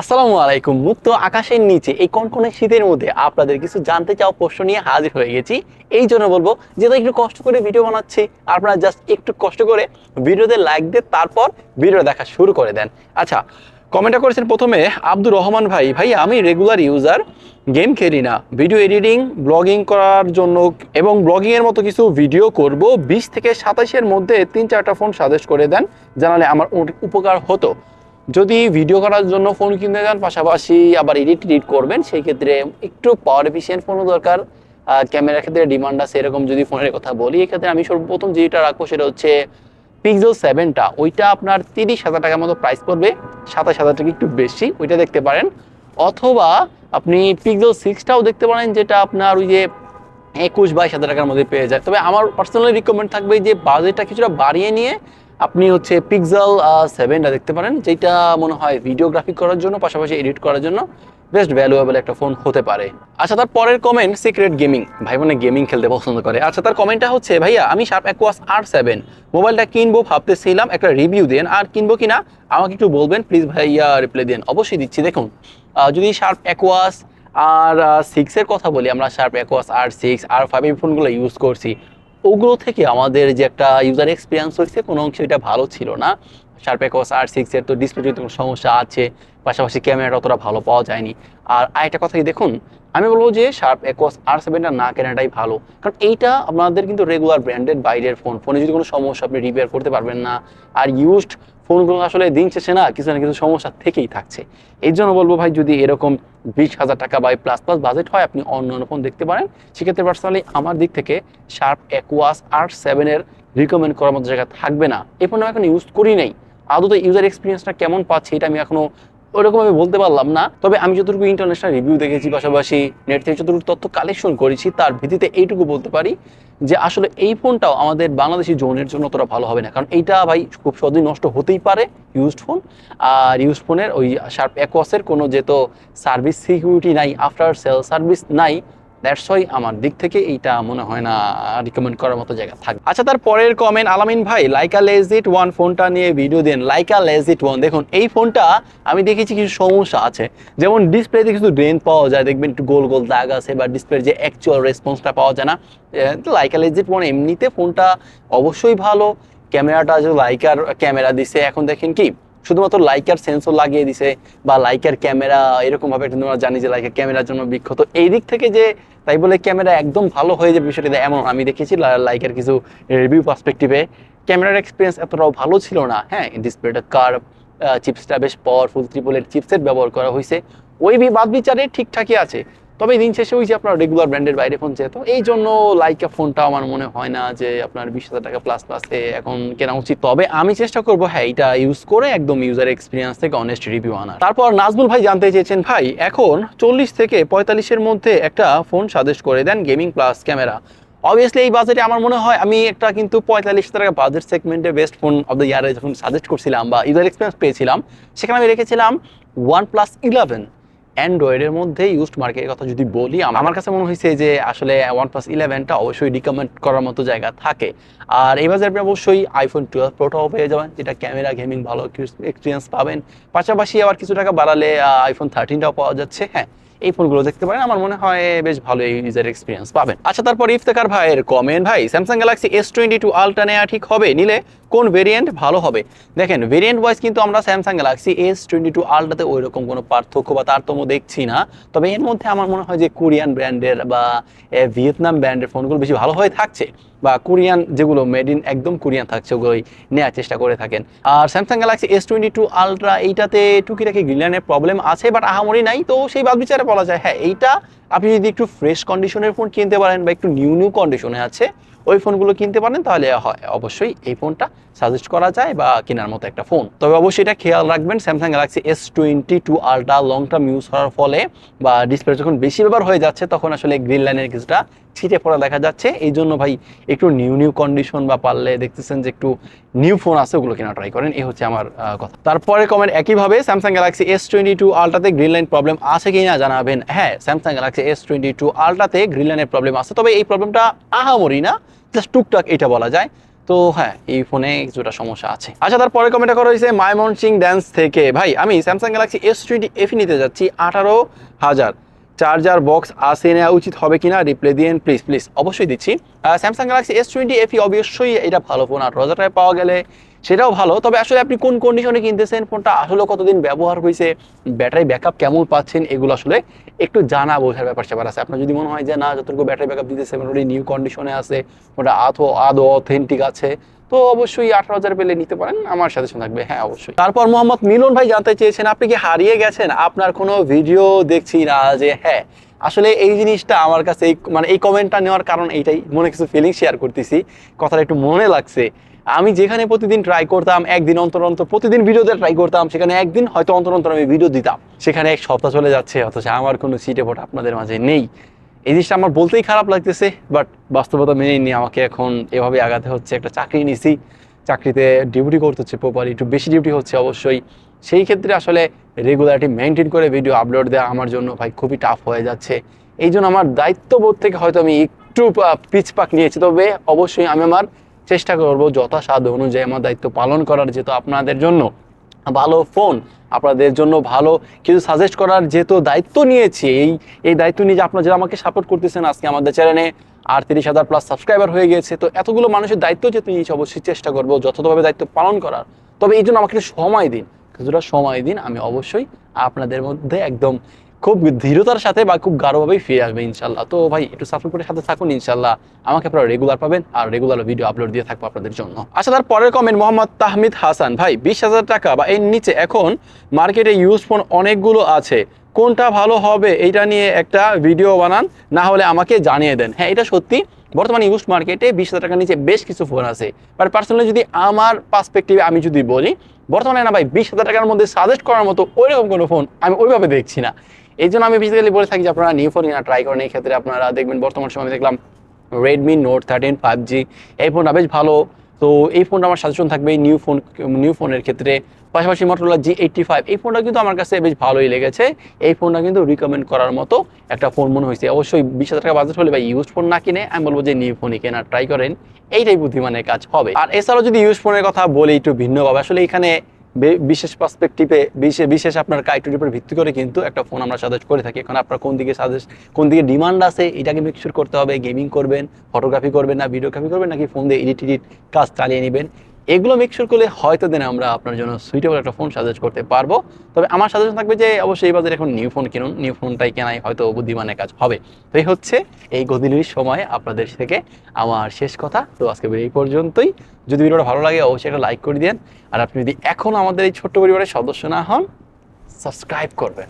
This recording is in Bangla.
আসসালামু আলাইকুম। মুক্ত আকাশের নিচে, এই কনকনে শীতের মধ্যে আপনাদের কিছু জানতে চাও প্রশ্ন নিয়ে হাজির হয়ে গেছি। এই জন্য বলব, যেহেতু একটু কষ্ট করে ভিডিও বানাচ্ছি, আপনারা জাস্ট একটু কষ্ট করে ভিডিওতে লাইক দিয়ে তারপর ভিডিও দেখা শুরু করে দেন। আচ্ছা কমেন্টটা করেছেন প্রথমে আব্দুর রহমান ভাই ভাই, আমি রেগুলার ইউজার গেম খেলি না। ভিডিও এডিটিং ব্লগিং করার জন্য এবং ব্লগিংয়ের মতো কিছু ভিডিও করব। বিশ থেকে সাতাশের মধ্যে তিন চারটা ফোন সাজেস্ট করে দেন, জানালে আমার উপকার হতো। যদি ভিডিও করার জন্য ফোন কিনতে যান, পাশাপাশি আবার এডিট এডিট করবেন, সেই ক্ষেত্রে একটু পাওয়ার এফিসিয়েন্ট ফোনও দরকার। ক্যামেরার ক্ষেত্রে ডিমান্ড আছে, এরকম যদি ফোনের কথা বলি, এক্ষেত্রে আমি সর্বপ্রথম যেটা রাখব সেটা হচ্ছে পিক্সেল সেভেনটা ওইটা আপনার তিরিশ হাজার টাকার মতো প্রাইস পড়বে, সাতাশ হাজার টাকা একটু বেশি, ওইটা দেখতে পারেন। অথবা আপনি পিক্সেল সিক্সটাও দেখতে পারেন, যেটা আপনার ওই যে একুশ বাইশ হাজার টাকার মধ্যে পেয়ে যায়। তবে আমার পার্সোনালি রিকমেন্ড থাকবে যে বাজেটটা কিছুটা বাড়িয়ে নিয়ে আপনি হচ্ছে পিক্সেল সেভেনটা দেখতে পারেন যেটা মনে হয় ভিডিওগ্রাফি করার জন্য, পাশাপাশি এডিট করার জন্য বেস্ট ভ্যালুয়েবল একটা ফোন হতে পারে। আচ্ছা তার পরের কমেন্ট সিক্রেট গেমিং ভাই বোনে গেমিং খেলতে পছন্দ করে। আচ্ছা তার কমেন্টটা হচ্ছে, ভাইয়া, আমি শার্প অ্যাকোয়াস আর সেভেন মোবাইলটা কিনবো, ভাবতেছিলাম একটা রিভিউ দেন, আর কিনবো কিনা? আমাকে একটু বলবেন প্লিজ ভাইয়া রিপ্লাই দেন। অবশ্যই দিচ্ছি, দেখুন। যদি শার্প অ্যাকোয়াস আর সিক্সের কথা বলি, আমরা Sharp Aquos R six R five এই ফোনগুলো ইউজ করছি। ওগুলো থেকে আমাদের যে একটা ইউজার এক্সপিরিয়েন্স হয়েছে, কোনো অংশে এটা ভালো ছিল না। শার্প অ্যাকোয়াস আর সিক্সের তো ডিসপ্লে যদি কোনো সমস্যা আছে, পাশাপাশি ক্যামেরাটা অতটা ভালো পাওয়া যায়নি। আর আরেকটা কথা দেখুন, আমি বলব যে শার্প একস আর সেভেনটা না কেনাটাই ভালো। কারণ এইটা আপনাদের কিন্তু রেগুলার ব্র্যান্ডেড বাইরের ফোন ফোনে যদি কোনো সমস্যা আপনি রিপেয়ার করতে পারবেন না, আর ইউজড ফোনগুলো আসলে দিন শেষে না কিছু না কিছু সমস্যা থেকেই থাকছে। এই জন্য বলব ভাই, যদি এরকম বিশ হাজার টাকা বাই প্লাস প্লাস বাজেট হয়, আপনি অন্য অন্য ফোন দেখতে পারেন। সেক্ষেত্রে পার্সোনালি আমার দিক থেকে শার্প অ্যাকোয়াস আর সেভেনের রিকমেন্ড করার মতো জায়গা থাকবে না। এই ফোন আমি এখন ইউজ করি নাই। আদৌ ইউজার এক্সপিরিয়েন্সটা কেমন পাচ্ছি, এটা আমি এখনও ওরকম আমি বলতে পারলাম না। তবে আমি যতটুকু ইন্টারন্যাশনাল রিভিউ দেখেছি, পাশাপাশি নেট থেকে যতটুকু তথ্য কালেকশন করেছি, তার ভিত্তিতে এইটুকু বলতে পারি যে আসলে এই ফোনটাও আমাদের বাংলাদেশি জোনের জন্য অতটা ভালো হবে না। কারণ এইটা ভাই খুব সহজেই নষ্ট হতেই পারে ইউজড ফোন আর ইউজ ফোনের ওই শার্প অ্যাকোয়াসের কোনো যেহেতু সার্ভিস সিকিউরিটি নাই আফটার সেল সার্ভিস নাই দ্যাটস ওয়াই আমার দিক থেকে এইটা মনে হয় না রিকমেন্ড করার মতো জায়গা থাকবে। আচ্ছা তার পরের কমেন্ট আলামিন ভাই লাইকা লেজিট ওয়ান ফোনটা নিয়ে ভিডিও দেন। লাইকা লেজিট ওয়ান দেখুন, এই ফোনটা আমি দেখেছি কিছু সমস্যা আছে। যেমন ডিসপ্লেতে কিছু ড্রেন পাওয়া যায়, দেখবেন একটু গোল গোল দাগ আছে বা ডিসপ্লের যে অ্যাকচুয়াল রেসপন্সটা পাওয়া যায় না। লাইকা লেজিট ওয়ান এমনিতে ফোনটা অবশ্যই ভালো। ক্যামেরাটা যে লাইকার ক্যামেরা দিছে, এখন দেখেন কি শুধুমাত্র লাইকার সেন্সর লাগিয়ে দিছে বা লাইকার ক্যামেরা এরকম ভাবে একটা জানি যে লাইকার ক্যামেরার জন্য বিখ্যাত। এই দিক থেকে যে তাই বলে ক্যামেরা একদম ভালো হয়ে যাবে বিষয়টা এমন আমি দেখেছি লাইকার কিছু রিভিউ পার্সপেক্টিভে ক্যামেরার এক্সপিরিয়েন্স এতটাও ভালো ছিল না। হ্যাঁ ডিসপ্লেটা কার চিপসটা বেশ পাওয়ারফুল ত্রিপলের চিপসেট ব্যবহার করা হয়েছে। ওই বাদ বিচারে ঠিকঠাকই আছে। তবে দিন শেষে ওই যে আপনার রেগুলার ব্র্যান্ডের বাইরে ফোন যেহেতু এই জন্য লাইকা ফোনটা আমার মনে হয় না যে আপনার বিশ হাজার টাকা প্লাস প্লাসে এখন কেনা উচিত। তবে আমি চেষ্টা করব হ্যাঁ এটা ইউজ করে একদম ইউজার এক্সপিরিয়েন্স থেকে অনেস্ট রিভিউ আনার। তারপর নাজমুল ভাই জানতে চেয়েছেন, ভাই, এখন চল্লিশ থেকে পঁয়তাল্লিশের মধ্যে একটা ফোন সাজেস্ট করে দেন গেমিং প্লাস ক্যামেরা অবভিয়াসলি এই বাজেটে আমার মনে হয় আমি একটা কিন্তু পঁয়তাল্লিশ টাকা বাজেট সেগমেন্টে বেস্ট ফোন অফ দ্য ইয়ারে যখন সাজেস্ট করছিলাম বা ইউজার এক্সপিরিয়েন্স পেয়েছিলাম, সেখানে আমি রেখেছিলাম ওয়ান প্লাস ইলেভেন অ্যান্ড্রয়েডের মধ্যে ইউজড মার্কেটের কথা যদি বলি, আমার কাছে মনে হয়েছে যে আসলে ওয়ান প্লাস ইলেভেনটা অবশ্যই রিকমেন্ড করার মতো জায়গা থাকে। আর এই বাজারে আপনি অবশ্যই আইফোন টুয়েলভ প্রোটাও পেয়ে যাবেন, যেটা ক্যামেরা গেমিং ভালো এক্সপিরিয়েন্স পাবেন। পাশাপাশি আবার কিছু টাকা বাড়ালে আইফোন থার্টিনটাও পাওয়া যাচ্ছে হ্যাঁ। এই ফোনগুলো দেখতে পারেন। আমার মনে হয় বেশ ভালো এই ইউজার এক্সপিরিয়েন্স পাবেন। আচ্ছা তারপর ইফতেকার ভাইয়ের কমেন্ট ভাই Samsung Galaxy S twenty two ultra নেওয়া ঠিক হবে? নিলে কোন ভেরিয়েন্ট ভালো হবে? দেখেন ভেরিয়েন্ট ওয়াইজ কিন্তু আমরা Samsung Galaxy S twenty two আলট্রাতে ওই রকম কোনো পার্থক্য বা তারতম্য দেখছি না। তবে এর মধ্যে আমার মনে হয় যে কোরিয়ান ব্র্যান্ডের বা ভিয়েতনাম ব্র্যান্ডের ফোনগুলো বেশি ভালো হয়ে থাকছে বা কোরিয়ান যেগুলো মেড ইন একদম কোরিয়ান থাকছে, ওগুলোই নেওয়ার চেষ্টা করে থাকেন। আর Samsung Galaxy S twenty two ultra এইটাতে টুকিটাকি গ্রিলানের প্রবলেম আছে বাট আহামরি নাই। তো সেই বাদ বিচারে বলা যায় হ্যাঁ এইটা আপনি যদি একটু ফ্রেশ কন্ডিশনের ফোন কিনতে পারেন বা একটু নিউ নিউ কন্ডিশনে আছে, ওই ফোনগুলো কিনতে পারেন, তাহলে হয়, অবশ্যই এই ফোনটা সাজেস্ট করা যায় বা কেনার মতো একটা ফোন তবে অবশ্যই এটা খেয়াল রাখবেন Samsung Galaxy S twenty two ultra long term use করার ফলে বা ডিসপ্লে যখন বেশি ব্যবহার হয়ে যাচ্ছে, তখন আসলে গ্রিন লাইনের কিছুটা ছিটে পড়া দেখা যাচ্ছে। এই জন্য ভাই, একটু নিউ নিউ কন্ডিশন বা পারলে দেখতেছেন যে একটু নিউ ফোন আছে, ওগুলো কেনা ট্রাই করেন। এই হচ্ছে আমার কথা। তারপরে কমেন্ট একইভাবে Samsung Galaxy S twenty two আলট্রাতে green line problem আছে কি না জানাবেন। হ্যাঁ Samsung Galaxy S twenty two আলট্রাতে green লাইনের প্রবলেম আছে, তবে এই প্রবলেমটা আহামরি না। জাস্ট টুকটাক এটা বলা যায়। তো হ্যাঁ এই ফোনে কিছুটা সমস্যা আছে। আচ্ছা তারপরে কমেন্ট করা হয়েছে মাইমন সিং ড্যান্স থেকে। ভাই, আমি Samsung Galaxy S twenty F E নিতে যাচ্ছি আঠারো হাজার। চার্জার বক্স আসে নেওয়া উচিত হবে কিনা? রিপ্লে দিন প্লিজ প্লিজ অবশ্যই দিচ্ছি। Samsung Galaxy S twenty F E অবশ্যই এটা ভালো ফোন আর হাজার টাকায় পাওয়া গেলে সেটাও ভালো। তবে আসলে আপনি কোন কন্ডিশনে কিনতেছেন? ফোনটা আসলে কতদিন ব্যবহার হয়েছে? ব্যাটারি ব্যাকআপ কেমন পাচ্ছেন? এগুলো আসলে একটু জানা বোঝার ব্যাপার স্যাপার আছে। আপনার যদি মনে হয় যে, না, যতটুকু ব্যাটারি ব্যাকআপ দিতেছে নিউ কন্ডিশনে আছে ওটা আধো আদৌ অথেন্টিক আছে তো অবশ্যই আঠারো হাজার পেলে নিতে পারেন, আমার সাথে থাকবে। হ্যাঁ অবশ্যই। তারপর মোহাম্মদ মিলন ভাই জানতে চেয়েছেন, আপনি কি হারিয়ে গেছেন? আপনার কোনো ভিডিও দেখছি না যে হ্যাঁ আসলে এই জিনিসটা আমার কাছে, এই মানে এই কমেন্টটা নেওয়ার কারণ এইটাই। মনে কিছু ফিলিং শেয়ার করতেছি, কথাটা একটু মনে লাগছে। আমি যেখানে প্রতিদিন ট্রাই করতাম, একদিন অন্তর অন্তর প্রতিদিন ভিডিওতে ট্রাই করতাম, সেখানে একদিন হয়তো অন্তর অন্তর আমি ভিডিও দিতাম। সেখানে এক সপ্তাহ চলে যাচ্ছে, অথচ আমার কোনো সিটে ভোট আপনাদের মাঝে নেই। এই জিনিসটা আমার বলতেই খারাপ লাগতেছে বাট বাস্তবতা মেনেই নিয়ে আমাকে এখন এভাবে আগাতে হচ্ছে, একটা চাকরি নিছি, চাকরিতে ডিউটি করতে হচ্ছে প্রপারলি একটু বেশি ডিউটি হচ্ছে অবশ্যই। সেই ক্ষেত্রে আসলে রেগুলারিটি মেনটেন করে ভিডিও আপলোড দেওয়া আমার জন্য ভাই খুবই টাফ হয়ে যাচ্ছে। এই জন্য আমার দায়িত্ববোধ থেকে হয়তো আমি একটু পিছপাক নিয়েছি, তবে অবশ্যই আমি আমার চেষ্টা করব যথাসাধ্য অনুযায়ী আমার দায়িত্ব পালন করার, যেহেতু আপনাদের জন্য ভালো ফোন আপনাদের জন্য ভালো কিছু সাজেস্ট করার যেহেতু দায়িত্ব নিয়েছি, এই এই দায়িত্ব নিয়ে যে আপনারা যারা আমাকে সাপোর্ট করতেছেন আজকে আমাদের চ্যানেলে আর তিরিশ হাজার প্লাস সাবস্ক্রাইবার হয়ে গেছে তো এতগুলো মানুষের দায়িত্ব যেহেতু নিয়েছি অবশ্যই চেষ্টা করব যথাযথভাবে দায়িত্ব পালন করার। তবে এই জন্য আমাকে সময় দিন, কিছুটা সময় দিন, আমি অবশ্যই আপনাদের মধ্যে একদম খুব ধীরতার সাথে বা খুব গাঢ়ভাবেই ফিরে আসবে ইনশাল্লাহ। তো ভাই, একটু সাপোর্ট করে সাথে থাকুন, ইনশাল্লাহ আমাকে আপনারা রেগুলার পাবেন আর রেগুলার ভিডিও আপলোড দিয়ে থাকব আপনাদের জন্য। আচ্ছা তার পরের কমেন্ট মোহাম্মদ তাহমিদ হাসান। ভাই, বিশ হাজার টাকা বা এর নিচে এখন মার্কেটে ইউজ ফোন অনেকগুলো আছে। কোনটা ভালো হবে এইটা নিয়ে একটা ভিডিও বানান, না হলে আমাকে জানিয়ে দেন। হ্যাঁ এটা সত্যি, বর্তমানে ইউজ মার্কেটে বিশ হাজার টাকার নিচে বেশ কিছু ফোন আছে। বাট পার্সোনালি যদি আমার পার্সপেক্টিভে আমি যদি বলি বর্তমানে না ভাই, বিশ হাজার টাকার মধ্যে সাজেস্ট করার মতো ওইরকম কোনো ফোন আমি ওইভাবে দেখছি না। এই জন্য আমি বেসিক্যালি বলে থাকি যে আপনারা নিউ ফোন না ট্রাই করেন। এই ক্ষেত্রে আপনারা দেখবেন বর্তমান সময় দেখলাম Redmi Note thirteen five G এই ফোনটা বেশ ভালো। তো এই ফোনটা আমার সাজেশন থাকবে নিউ ফোন নিউ ফোনের ক্ষেত্রে। পাশাপাশি মোটরোলা জি এইটটি ফাইভ এই ফোনটা কিন্তু আমার কাছে বেশ ভালোই লেগেছে। এই ফোনটা কিন্তু রিকমেন্ড করার মতো একটা ফোন মনে হয়েছে। অবশ্যই বিশ হাজার টাকা বাজেট হলে বা ইউজ ফোন না কিনে, আমি বলব যে নিউ ফোনই কেনার ট্রাই করেন। এইটাই বুদ্ধিমানের কাজ হবে। আর এছাড়াও যদি ইউজ ফোনের কথা বলি একটু ভিন্নভাবে, আসলে এখানে বিশেষ পার্সপেক্টিভে বিশেষ আপনার ক্রাইটেরিয়ার উপর ভিত্তি করে কিন্তু একটা ফোন আমরা সাজেস্ট করে থাকি। এখন আপনার কোন দিকে সাজেস্ট কোন দিকে ডিমান্ড আছে এটাকে মিক্সচার করতে হবে। গেমিং করবেন ফটোগ্রাফি করবেন না ভিডিওগ্রাফি করবেন নাকি ফোন দিয়ে এডিট এডিট কাজ চালিয়ে নেবেন। এগুলো মিক্সচার করলে হয়তো দিনে আমরা আপনার জন্য সুইটেবল একটা ফোন সাজেস্ট করতে পারব। তবে আমার সাজেশন থাকবে যে অবশ্যই এই বাজারে এখন নিউ ফোন কিনুন। নিউ ফোনটাই কেনাই হয়তো বুদ্ধিমানের কাজ হবে। তো এই হচ্ছে এই গদিলির সময় আপনাদের থেকে আমার শেষ কথা। তো আজকে এই পর্যন্তই। যদি ভিডিওটা ভালো লাগে, অবশ্যই একটা লাইক করে দিন আর আপনি যদি এখন আমাদের এই ছোট্ট পরিবারের সদস্য না হন সাবস্ক্রাইব করবেন।